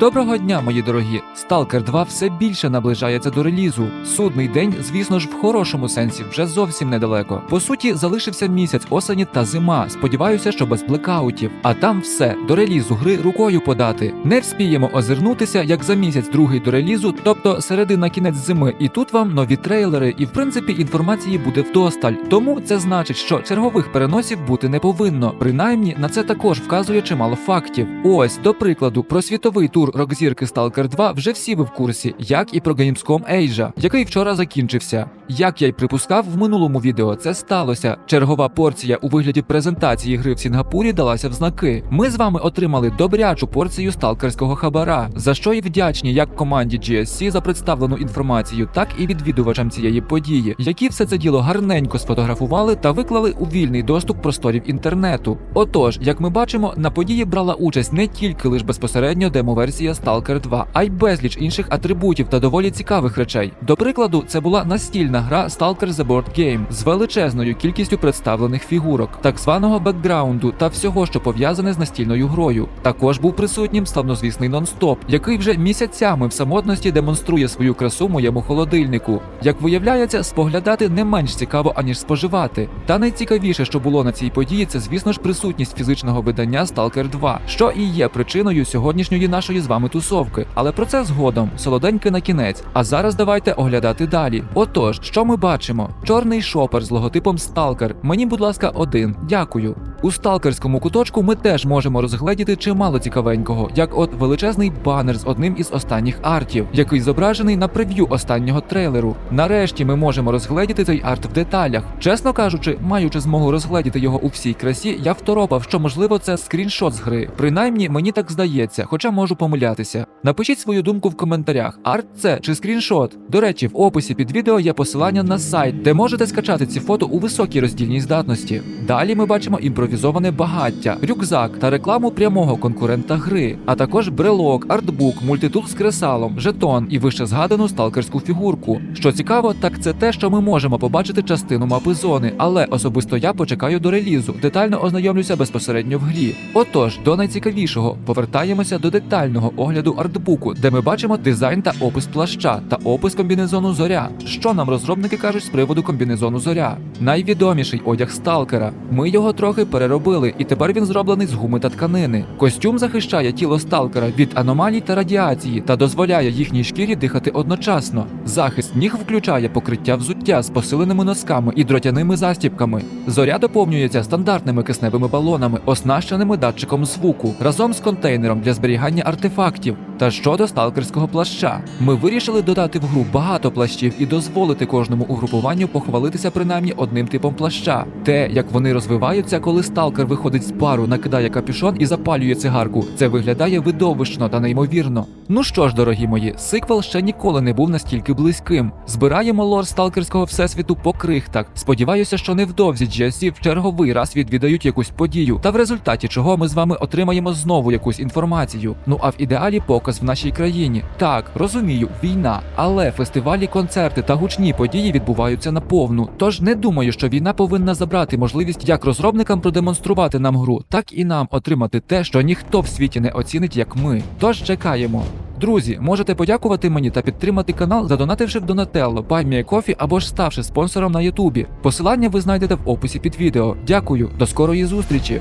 Доброго дня, мої дорогі! Stalker 2 все більше наближається до релізу. Судний день, звісно ж, в хорошому сенсі, вже зовсім недалеко. По суті, залишився місяць осені та зима. Сподіваюся, що без блекаутів. А там все до релізу гри рукою подати. Не вспіємо озирнутися, як за місяць другий до релізу, тобто середина кінець зими. І тут вам нові трейлери, і в принципі інформації буде вдосталь. Тому це значить, що чергових переносів бути не повинно. Принаймні на це також вказує чимало фактів. Ось, до прикладу, про світовий тур рок-зірки Stalker 2 вже всі ви в курсі, як і про Gamescom Asia, який вчора закінчився. Як я й припускав в минулому відео, це сталося. Чергова порція у вигляді презентації гри в Сінгапурі далася в знаки. Ми з вами отримали добрячу порцію сталкерського хабара, за що й вдячні як команді GSC за представлену інформацію, так і відвідувачам цієї події, які все це діло гарненько сфотографували та виклали у вільний доступ просторів інтернету. Отож, як ми бачимо, на події брала участь не тільки лише безпосередньо демоверсія Stalker 2, а й безліч інших атрибутів та доволі цікавих речей. До прикладу, це була настільна гра Stalker The Board Game з величезною кількістю представлених фігурок, так званого бекграунду та всього, що пов'язане з настільною грою. Також був присутнім славнозвісний нон-стоп, який вже місяцями в самотності демонструє свою красу моєму холодильнику. Як виявляється, споглядати не менш цікаво, аніж споживати. Та найцікавіше, що було на цій події, це звісно ж присутність фізичного видання Stalker 2, що і є причиною сьогоднішньої нашої вами тусовки. Але про це згодом, солоденьке на кінець. А зараз давайте оглядати далі. Отож, що ми бачимо? Чорний шопер з логотипом Сталкер. Мені, будь ласка, один. Дякую. У сталкерському куточку ми теж можемо розгледіти чимало цікавенького, як от величезний банер з одним із останніх артів, який зображений на прев'ю останнього трейлеру. Нарешті ми можемо розгледіти цей арт в деталях. Чесно кажучи, маючи змогу розгледіти його у всій красі, я второпав, що можливо це скріншот з гри. Принаймні мені так здається, хоча можу помилятися. Напишіть свою думку в коментарях. Арт це чи скріншот? До речі, в описі під відео є посилання на сайт, де можете скачати ці фото у високій роздільній здатності. Далі ми бачимо імпровізоване багаття, рюкзак та рекламу прямого конкурента гри, а також брелок, артбук, мультитул з кресалом, жетон і вище згадану сталкерську фігурку. Що цікаво, так це те, що ми можемо побачити частину мапи зони, але особисто я почекаю до релізу, детально ознайомлюся безпосередньо в грі. Отож, до найцікавішого повертаємося до детального огляду артбуку, де ми бачимо дизайн та опис плаща та опис комбінезону зоря. Що нам розробники кажуть з приводу комбінезону зоря? Найвідоміший одяг сталкера. Ми його трохи переробили, і тепер він зроблений з гуми та тканини. Костюм захищає тіло сталкера від аномалій та радіації та дозволяє їхній шкірі дихати одночасно. Захист ніг включає покриття взуття з посиленими носками і дротяними застібками. Зоря доповнюється стандартними кисневими балонами, оснащеними датчиком звуку, разом з контейнером для зберігання артефактів. Та щодо сталкерського плаща, ми вирішили додати в гру багато плащів і дозволити кожному угрупуванню похвалитися принаймні одним типом плаща. Те, як вони розвиваються, коли сталкер виходить з пару, накидає капюшон і запалює цигарку, це виглядає видовищно та неймовірно. Ну що ж, дорогі мої, сиквел ще ніколи не був настільки близьким. Збираємо лор сталкерського всесвіту по крихтах. Сподіваюся, що невдовзі GSC в черговий раз відвідають якусь подію, та в результаті чого ми з вами отримаємо знову якусь інформацію. Ну а в ідеалі показ в нашій країні. Так, розумію, війна, але фестивалі, концерти та гучні події відбуваються наповну. Тож не думаю, що війна повинна забрати можливість як розробникам продемонструвати нам гру, так і нам отримати те, що ніхто в світі не оцінить, як ми. Тож чекаємо. Друзі, можете подякувати мені та підтримати канал, задонативши в Donatello, BuyMeACoffee або ж ставши спонсором на Ютубі. Посилання ви знайдете в описі під відео. Дякую, до скорої зустрічі!